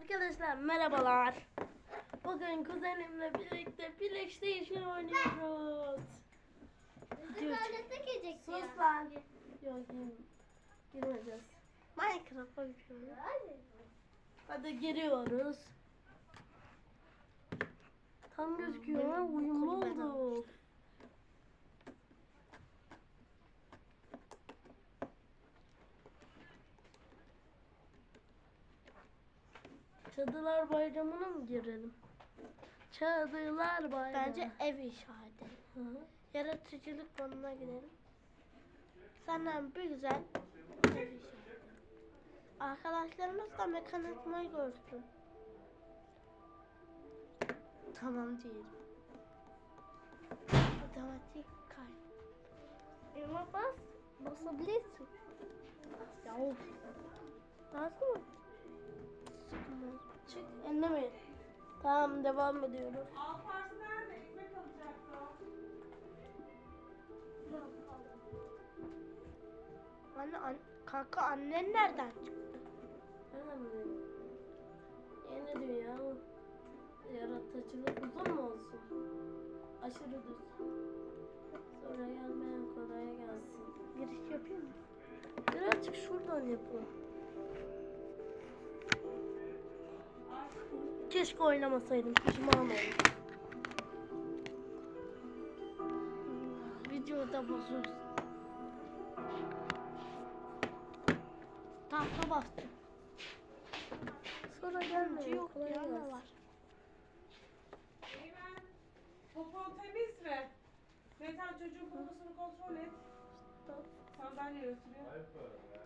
Arkadaşlar merhabalar. Bugün kuzenimle birlikte PlayStation oynuyoruz. Girecek Sus lan. Yok gir- girmeyeceğiz. Minecraft'a giriyorum. Hadi giriyoruz. Tam gözüküyor ha uyumlu oldu. Çadılar Bayramı'na mı girelim? Çadılar Bayramı. Bence ev inşa edelim. Hı hı. Yaratıcılık konuna gidelim. Senden bir güzel ev inşa edelim. Arkadaşlarımız da mekanizmayı görsün. Tamam diyelim. Otomatik kay. Elma bas. Basabilirsin. Ya of. Lazım mı? Çık ellemeyin. Tamam devam ediyoruz. Alpars nerede? Ekmek alacaktı. Anne, an kanka annen nereden çıktı? Bileyim? Yeni dünya yaratıcılık uzun mu olsun? Aşırı düz. Sonra gelmeyen kolaya gelsin. Giriş yapayım mı? Birazcık şuradan yapalım. Keşke oynamasaydım. Pişman oldum. Videoda bozulsun. Tahta bastım. Sonra gelmeyen yok ya ne var? Eymen, popon temiz mi? Metan çocuğun poposunu kontrol et. Sandalye oturuyor.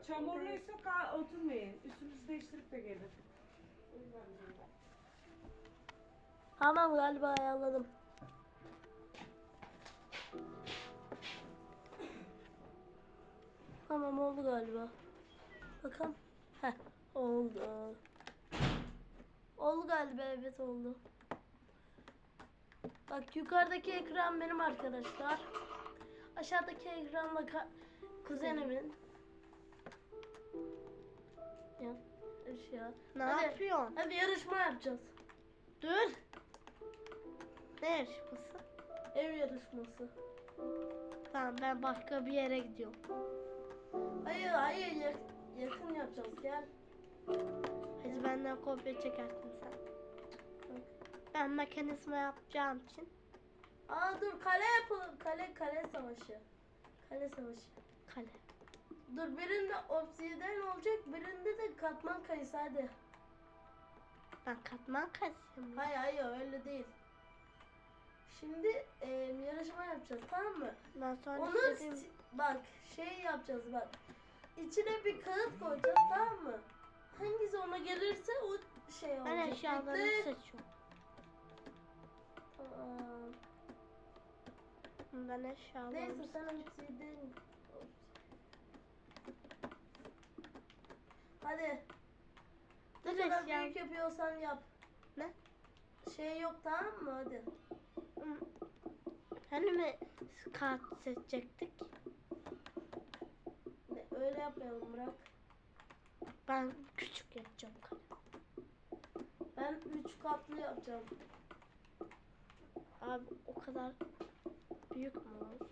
Çamurluysa oturmayın. Üstünüzü değiştirip de gelin. Tamam galiba ayarladım. Tamam oldu galiba. Bakalım. Heh oldu. Oldu galiba evet oldu. Bak yukarıdaki ekran benim arkadaşlar. Aşağıdaki ekran da kuzenimin. Ya. Eşya. Ne Hadi. yapıyorsun? Hadi yarışma yapacağız. Dur. Ne yarışması? Ev yarışması. Tamam ben başka bir yere gidiyorum. Hayır hayır yak- yakın yapacağız gel. Hadi benden kopya çekersin sen. Ben mekanizma yapacağım için Aa dur kale yapalım. Kale kale savaşı. Kale savaşı. kale. Dur birinde obsidian olacak birinde de katman kayısı hadi. Ben katman kasıyorum. Hayır hayır öyle değil. Şimdi e, yarışma yapacağız tamam mı? Ben sonra Onu sti- bak şey yapacağız bak. İçine bir kağıt koyacağız tamam mı? Hangisi ona gelirse o şey olacak. Ben eşyaları Bekle. seçiyorum. Tamam. Ben eşyaları Neyse sen obsidian. Hadi. Ne Dur kadar büyük yapıyorsan yap. Ne? Şey yok tamam mı hadi. Hani mi kart seçecektik? Ne, öyle yapmayalım bırak. Ben küçük yapacağım kare. Ben üç katlı yapacağım. Abi o kadar büyük mü olur?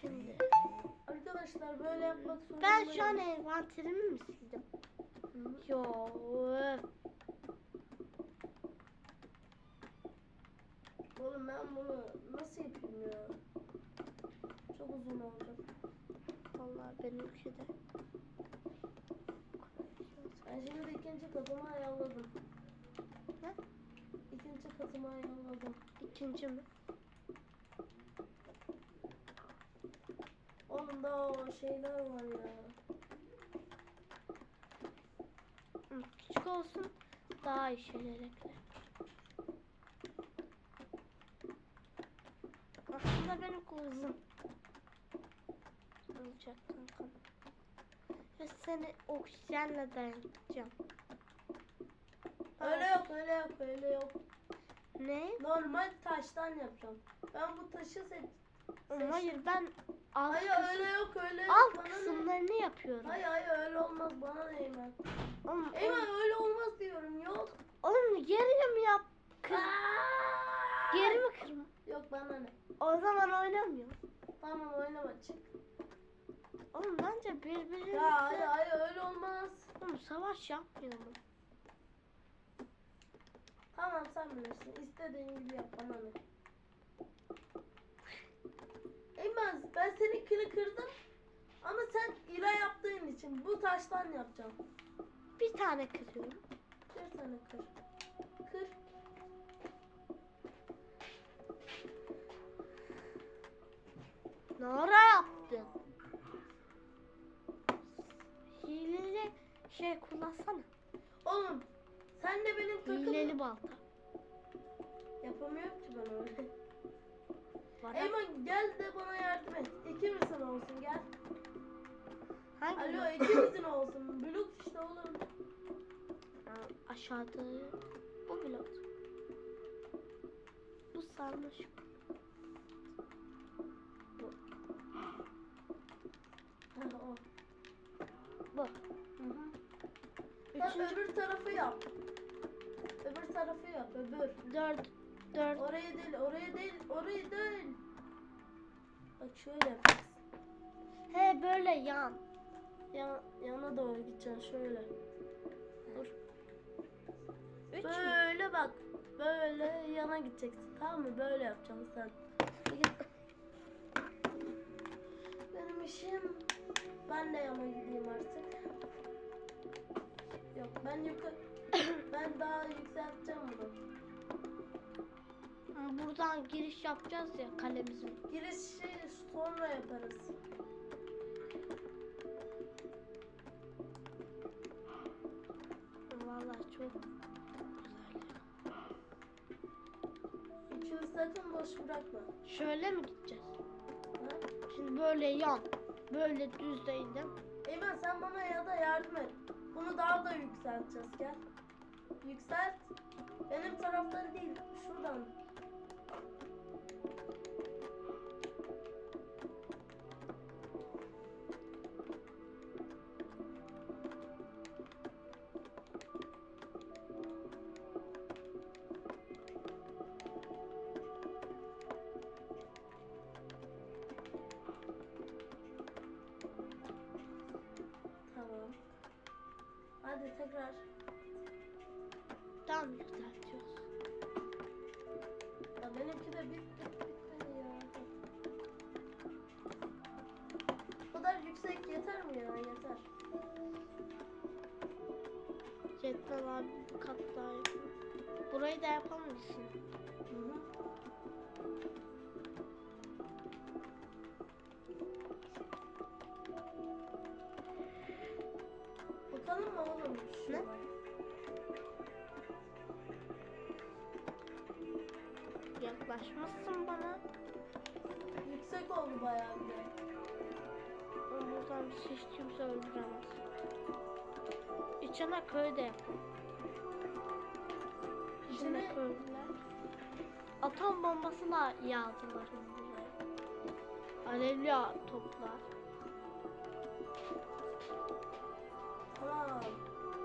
Şimdi Arkadaşlar böyle yapmak zorundayım. ben şu an envanterimi mi sildim? Yo. öf. Oğlum ben bunu nasıl yapayım ya? Çok uzun olacak. Vallahi benimki de. Ben şimdi ikinci katımı ayarladım. Ne? İkinci katımı ayarladım. İkinci mi? Oğlum da o şeyler var ya. Küçük olsun daha iyi şeyler ekle. Aslında benimki uzun. Olacak kankam. Ve seni oksijenle dayanacağım. Öyle yok öyle yok öyle yok. Ne? Normal taştan yapacağım. Ben bu taşı seç... Hayır ben alt, Hayır kısım- öyle yok öyle yok. alt Bana ne? kısımlarını yapıyorum. Hayır hayır öyle olmaz bana ne? Oğlum, Eymen öyle olmaz diyorum yok. oğlum geriye mi yap? Kır, Aa! geri mi kırma? Yok bana ne. O zaman oynamıyor. Tamam oynama çık. Oğlum bence birbirimizle... Ya hayır hayır öyle olmaz. Oğlum savaş yapmayalım. Tamam sen bilirsin. İstediğin gibi yap bana ne. Eymen ben seninkini kırdım. Ama sen ila yaptığın için bu taştan yapacağım. Bir tane kırıyorum. Bir tane kır. Kır. Ne ara yaptın? Hileli şey kullansana. Oğlum sen de benim takımım. Hileli balta. Yapamıyorum ki ben öyle. Var. Eymen gel de bana yardım et. İkimizin olsun gel. Hangi Alo ikimizin olsun. Blok işte oğlum. Ha, Aşağıda bu blok. Bu sarmış. Ha, o. Bu. Hı hı. Üçüncü, öbür tarafı yap. Öbür tarafı yap öbür. dört, dört. Oraya değil oraya değil oraya değil. Bak şöyle yapacaksın. He böyle yan. Yan, yana doğru gideceksin şöyle. Dur. Üç? Böyle bak. Böyle yana gideceksin. Tamam mı? Böyle yapacaksın sen. Benim işim ben de yana gideyim artık. Yok ben yukarı ben daha yükselteceğim bunu. Ha, Buradan giriş yapacağız ya kalemizin. Girişi sonra yaparız. Vallahi çok güzel. Üçünü sakın boş bırakma. Şöyle mi gideceğiz? Ha? Şimdi böyle yan. Böyle düz değildim. Eymen sen bana ya da yardım et. Bunu daha da yükselteceğiz gel. Yükselt. Benim tarafları değil. Şuradan. Tamam. Hadi tekrar. Tam yükseltiyoruz. Ya benimki de bitti. Bitmedi ya. Bu kadar yüksek yeter mi ya? Yeter. Yetmez abi bir kat daha yapalım. Burayı da yapamazsın. Hı hı. Bakalım mı oğlum? şu Ne? Yaklaşmışsın bana. Yüksek oldu bayağı bir de. Buradan hiç kimse öldüremez. İçine köy de yapalım. İçine İçine- köylüler. Atom bombasına yağdılar buraya. Alevli toplar. Tamam.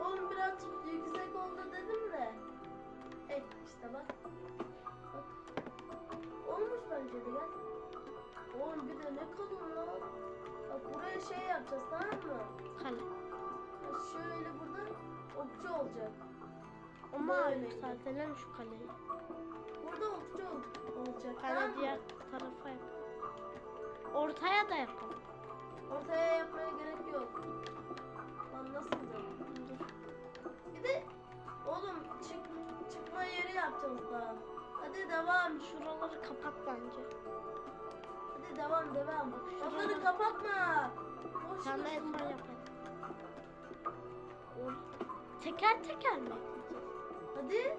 Oğlum birazcık yüksek oldu dedim de. Evet işte bak. Bence de gel. Oğlum bir de ne kalın lan. Bak buraya şey yapacağız tamam mı? Kale. Bak Şöyle burada okçu olacak. Ama yükseltelim şu kaleyi. Burada okçu ol- olacak Kale tamam mı? diğer tarafa yap. Ortaya da yapalım. Ortaya yapmaya gerek yok. Lan nasıl da? Bir de oğlum çık, çıkma yeri yapacağız daha. Hadi devam. Şuraları kapat bence. Hadi devam devam. Şuraları- Onları kapatma. Boş Sen de son yapalım. Teker teker mi? Hadi.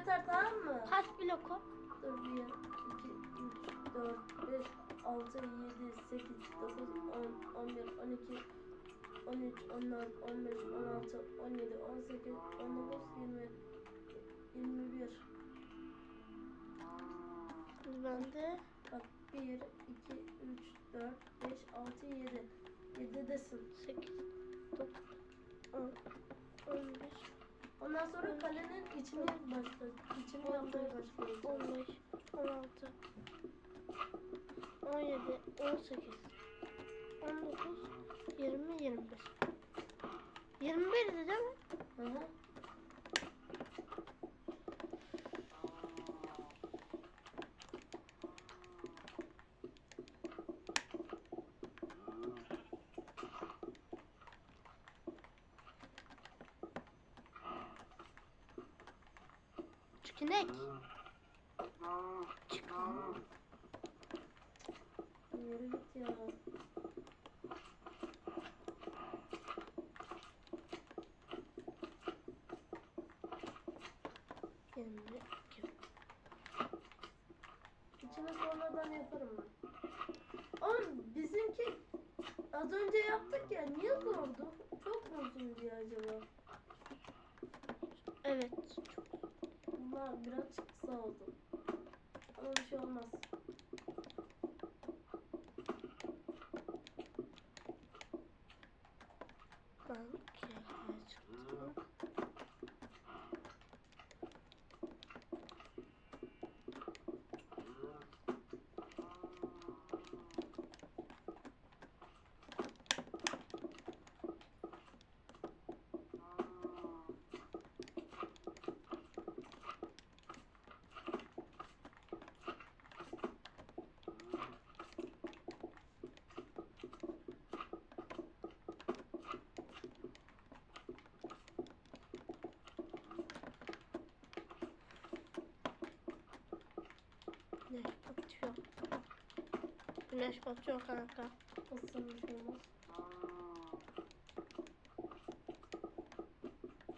Yeter tamam mı? Kaç blok o? Dur 1, 2, 3, 4, 5, 6, 7, 8, 9, 10, 11, 12, 13, 14, 15, 16, 17, 18, 19, 20, 21. Ben de Bak 1, 2, 3, 4, 5, 6, 7. 7'desin. 8, 9, 10, 11, Ondan sonra kalenin içini başla. İçini yapmaya başlıyoruz. 15, 16, 17, 18, 19, 20, 21. 21 de değil mi? Hı hı. Çikinek. Yürü git ya. Yirmi iki. İçini sonradan yaparım ben. Oğlum bizimki az önce yaptık ya niye zordu? Çok uzun diye acaba? Evet. Bunlar birazcık kısa oldu. Ama bir şey olmaz. Ben kekle çıktım. Güneş batıyor. Güneş batıyor kanka.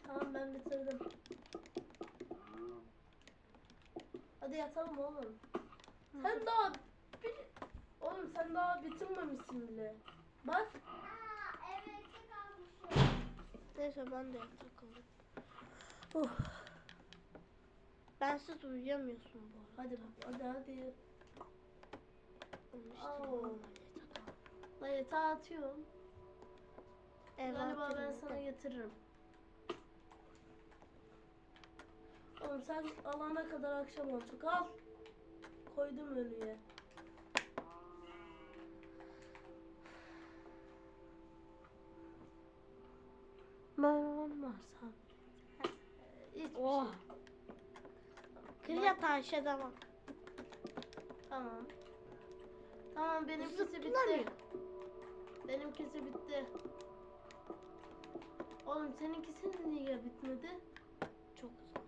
Tamam ben bitirdim. Hadi yatalım oğlum. Sen daha bir... Oğlum sen daha bitirmemişsin bile. Bak. Neyse ben de alayım. Oh. Bensiz uyuyamıyorsun bu arada. Hadi hadi hadi. La yatağa atıyorum. Ev Galiba ben sana getiririm. Oğlum sen alana kadar akşam olacak. Al. Koydum önüye. Ben olmazsam. Hiçbir Oh. şey. Kır yatağı işe devam. Tamam. Tamam benimkisi bitti. Benimkisi bitti. Oğlum seninkisi niye bitmedi? Çok zor.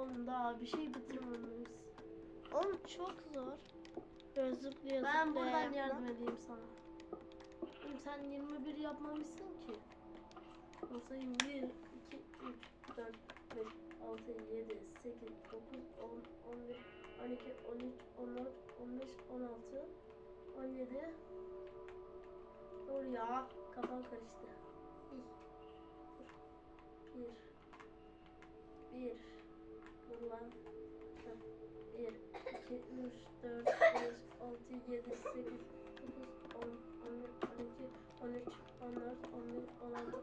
Oğlum daha bir şey bitirmemişiz. Oğlum çok zor. Böyle zıplıyor Ben buradan yapmak. yardım edeyim sana. Oğlum sen 21 yapmamışsın ki. Olsa 1, 2, 3, 4, 5, 6, 7, 8, 9, 10, 11, 12, 13, 14, 15, 16, 17. Dur ya. Kafam karıştı. İh. Dur. Bir. Bir. Dur lan. Heh. Bir, iki, üç, dört, beş, altı, yedi, sekiz, dokuz, on, on bir, on iki, on üç, on dört, on beş, on altı,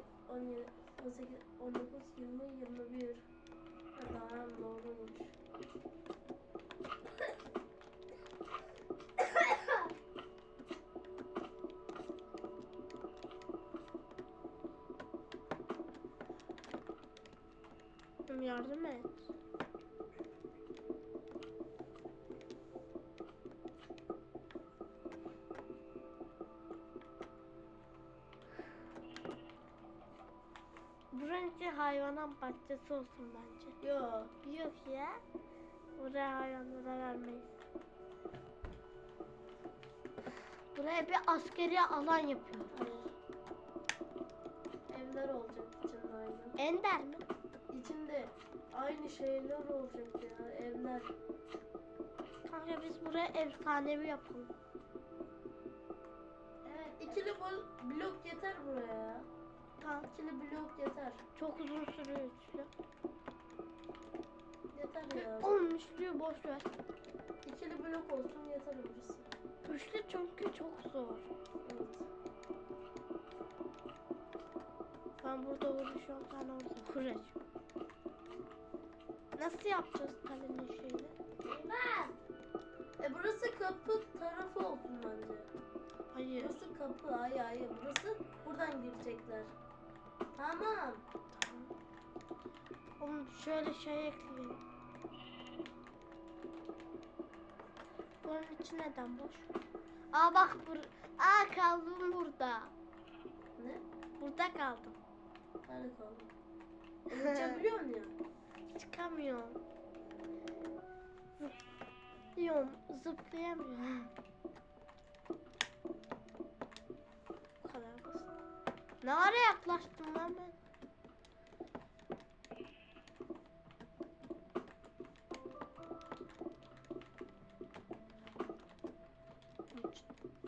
Yardım et. Burası hayvanat bahçesi olsun bence. Yo. Yok ya. Buraya hayvanlara vermeyiz. Buraya bir askeri alan yapıyoruz. Evler olacak içinde aynı. Ender mi? İçinde aynı şeyler olacak ya. Evler. Kanka biz buraya efsanevi yapalım. Evet. ikili bol- blok yeter buraya. ikili blok yeter. Çok uzun sürüyor üçlü. Yeter ya. Oğlum üçlüyü boş ver. İkili blok olsun yeter orası. Üçlü çünkü çok zor. Evet. Ben burada uğraşıyorum sen orada uğraşıyorsun. Nasıl yapacağız kalenin şeyini? E burası kapı tarafı olsun bence. Hayır. Burası kapı. Hayır hayır. Burası buradan girecekler. Tamam. Oğlum şöyle şey ekleyelim. Bunun içi neden boş? Aa bak bur Aa kaldım burada. Ne? Burada kaldım. Nerede kaldın? Uçabiliyor musun ya? Çıkamıyorum. Zıplıyorum. Zıplayamıyorum. Bu kadar basit. Ne ara yaklaştım lan ben?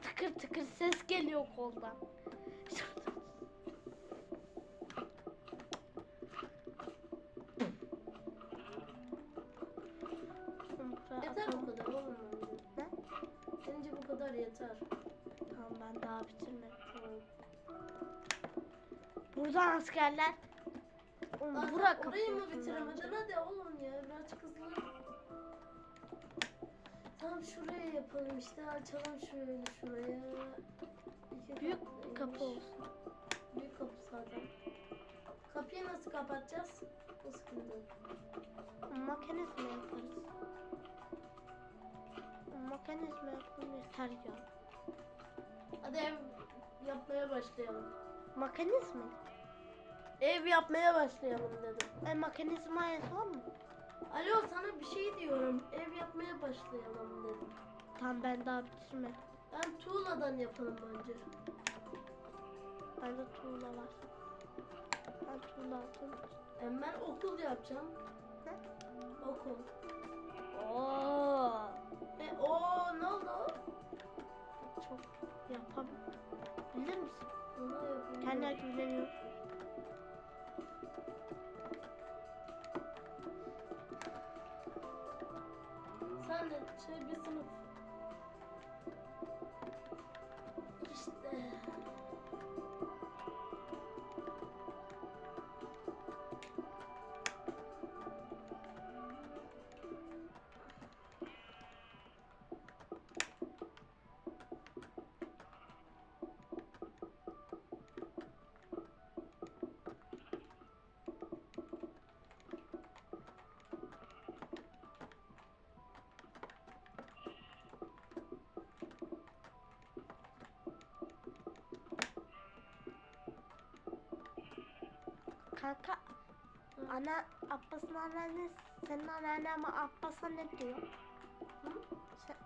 Tıkır tıkır ses geliyor koldan. Buraya Yeter atalım. bu kadar oğlum bence. Ne? Bence bu kadar yeter. Tamam ben daha bitirmedim. Buradan askerler. Oğlum Lan bura sen orayı mı bitiremedin? Hadi oğlum ya birazcık hızlı. Tam şuraya yapalım işte açalım şöyle şuraya. İki Büyük katlıymış. kapı olsun. Büyük kapı zaten. Kapıyı nasıl kapatacağız? O sıkıntı. Mekanizma yaparız. Yapalım yeter ya. Hadi ev yapmaya başlayalım. Mekanizma? Ev yapmaya başlayalım dedim. E, mekanizma yapalım mı? Alo sana bir şey diyorum. Ev yapmaya başlayalım dedim. Tamam ben daha bitirmedim. Ben tuğladan yapalım bence. Bende tuğla var. Ben tuğla aldım. Yani ben okul yapacağım. Ne? Okul. Oo. E o ne oldu? Çok yapam. Bilir misin? Kendine güveniyor. Sen de şey bir sınıf. Kanka ana Abbas'ın anneanne senin anneannen Abbas'a ne diyor? Hı? Sen,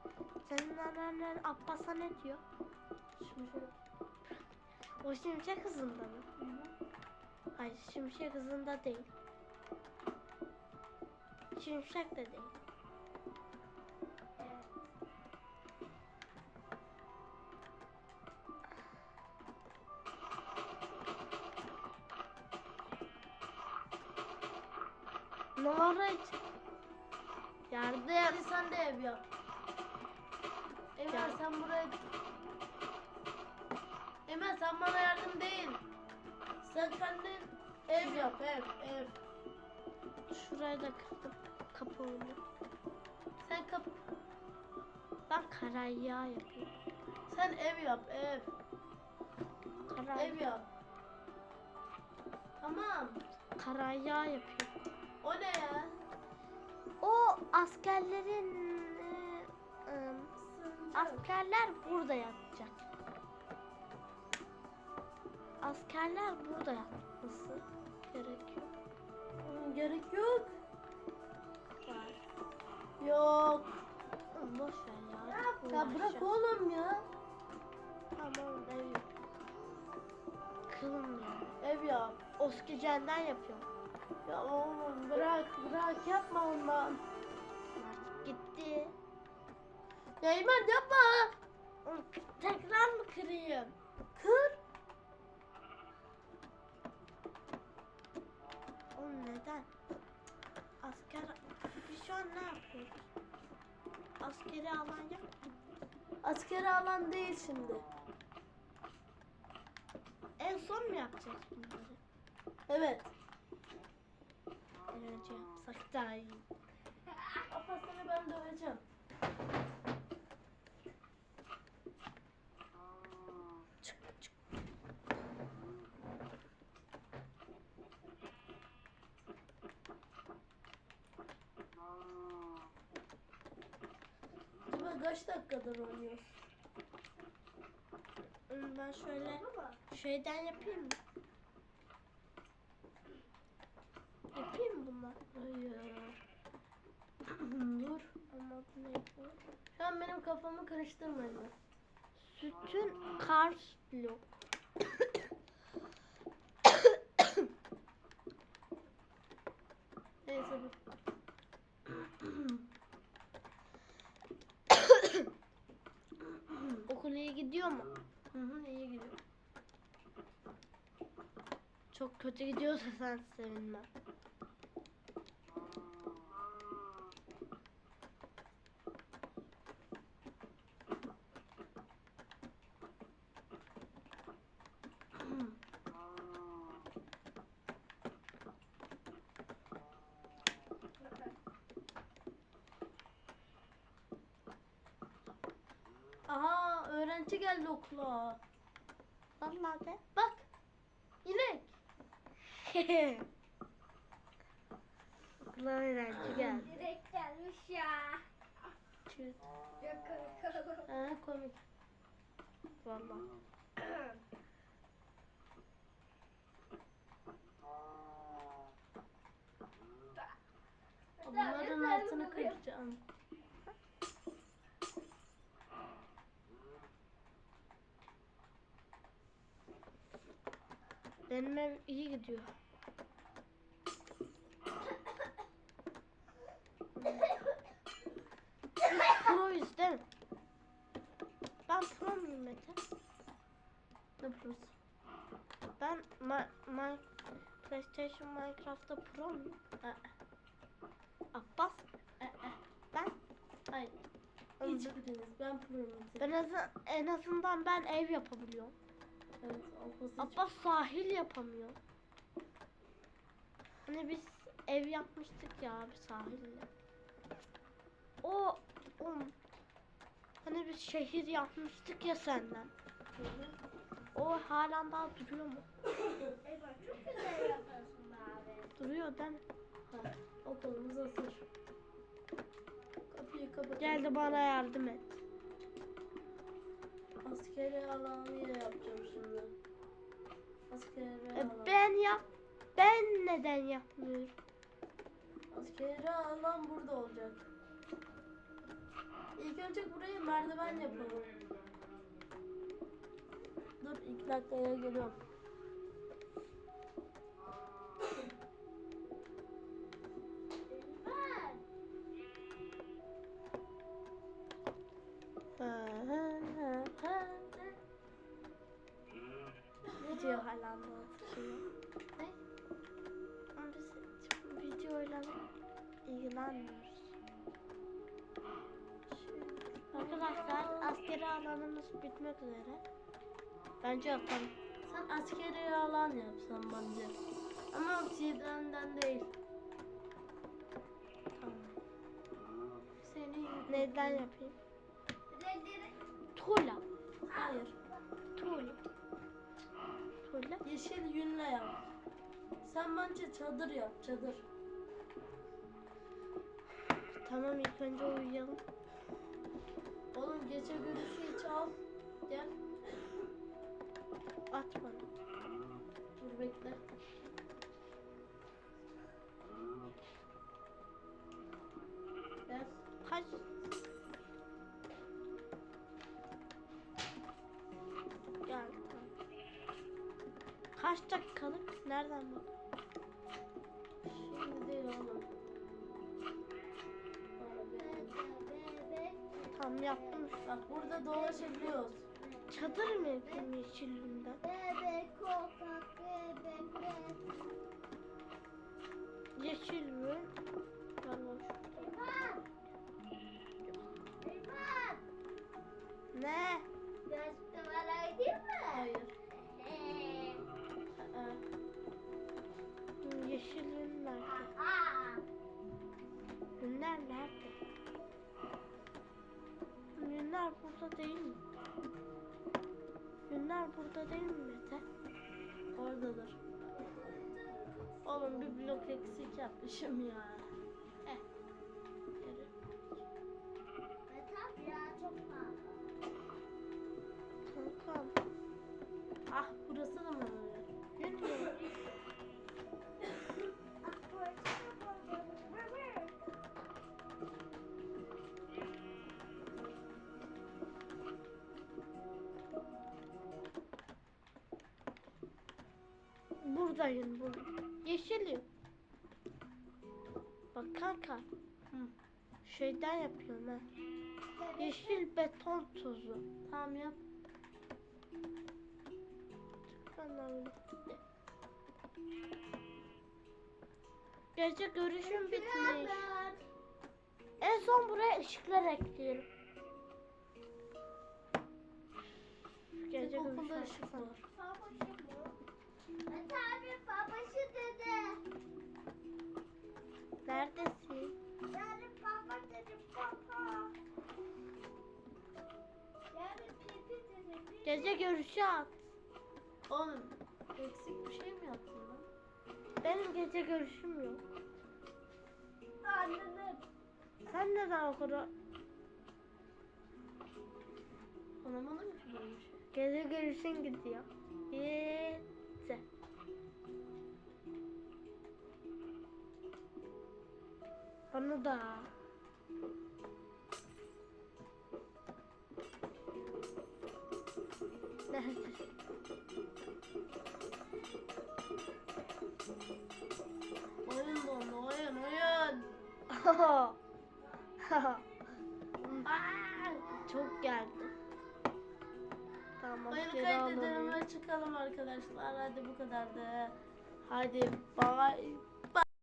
senin anneannen Abbas'a ne diyor? Şöyle. O şimşek hızında mı? Hı hı. Hayır şimşek hızında değil. Şimşek de değil. Ev yap ev ev. Şurayı da kırdım. Kapı oldu. Sen kap Ben karayya yapıyorum. sen ev yap ev. Karay, Ev yap. Tamam. karayya yapıyorum. O ne ya? O askerlerin e, askerler burada yatacak. Askerler burada yatması gerekiyor. Oğlum, Gerek yok. Var. Yok. Oğlum boş ver ya. Ya bırak Uğraşacağım. oğlum ya. Tamam ev yap. Kılım ya. Ev yap. Oskijenden yapıyorum. Ya oğlum bırak bırak yapma ondan. Artık gitti. Ya Eymen yapma. Tekrar mı kırayım? Kır. Asker biz şu an ne yapıyoruz? Askeri alan yok. mu? Askeri alan değil şimdi. En son mu yapacağız bunları? Evet. İyi. Apa seni ben döveceğim. Çık çık. Acaba kaç dakikadır oynuyoruz? Ben şöyle şeyden yapayım mı? Yapayım mı bunlar? Hayır. Dur. Ama bu ne? Şu an benim kafamı karıştırmayın. Sütün kars blok. Neyse dur. Okul iyi gidiyor mu? Hı hı iyi gidiyor. Çok kötü gidiyorsa sen sevinme. Aha öğrenci geldi okula. Vallahi de. Bak. İnek. Okula öğrenci geldi. Direkt gelmiş ya. Çüt. Çok komik oldu. Ha komik. Vallahi. Bunların altını kıracağım. Benim ev iyi gidiyor. Değil mi? Ben pro muyum Mete? Ne yapıyorsun? Ben ma ma PlayStation Minecraft'ta pro muyum? Ha, Abbas? ha, ha. Ben? Hayır. Hiçbiriniz. Ben proyum. Ben en azından ben ev yapabiliyorum. Evet. Abbas sahil yapamıyor. Hani biz ev yapmıştık ya abi sahilde. O, o hani biz şehir yapmıştık ya senden. O halen daha duruyor mu? Eyvah çok güzel yapıyorsun be abi. Duruyor değil mi? Ha, okulumuz hazır. Kapıyı kapatalım. Gel de bana yardım et. Askeri alanı yapacağım şimdi. Askeri E, alan. ben yap. Ben neden yapmıyorum? Askeri alan burada olacak. İlk önce buraya merdiven yapalım. Dur iki dakikaya geliyorum. Video hala anlatıyor. Ne? Ama biz videoyla ilgilenmiyoruz. Arkadaşlar askeri alanımız bitmek üzere. Bence yapalım. Sen askeri alan yapsan bence. Ama obsidiyenden değil. Tamam. Seni Neden yapayım? Tuğla. Hayır. Tuğla. Tuğla. Yeşil yünle yap. Sen bence çadır yap, çadır. Tamam ilk önce uyuyalım. Oğlum gece görüşü hiç al. Gel. At bana. Dur bekle. Gel. Kaç? Bak? Şimdi değil bebek. Tam yaptım. Bak burada dolaşabiliyoruz. Çadır mı yapayım yeşilliğinden? Bebek kokak bebek. Yeşil mi? Burada değil mi? Günler burada değil mi Mete? Oradadır. Oğlum bir blok eksik yapmışım ya. Buradayım burada. Yeşilim. Bak kanka. Hı. Şeyden yapıyorum ha. Yeşil beton tuzu. Tamam yap. Gece görüşüm bitmiş. En son buraya ışıklar ekliyorum. Gece Tek okulda ışık var. Neredesin? Yani baba dedi baba. Yani pipi dedi. pipi. Gece görüşü at. Oğlum eksik bir şey mi yaptın lan? Benim gece görüşüm yok. Annenin. Sen neden okula? Anlamadım ki böyle bir şey. Gece görüşün gidiyor. Gitti. Bana da. Nerede? Oyun dondu oyun oyun. Çok geldi. Tamam, Oyunu kaydedelim ve çıkalım arkadaşlar. Hadi bu kadar da. Hadi bay.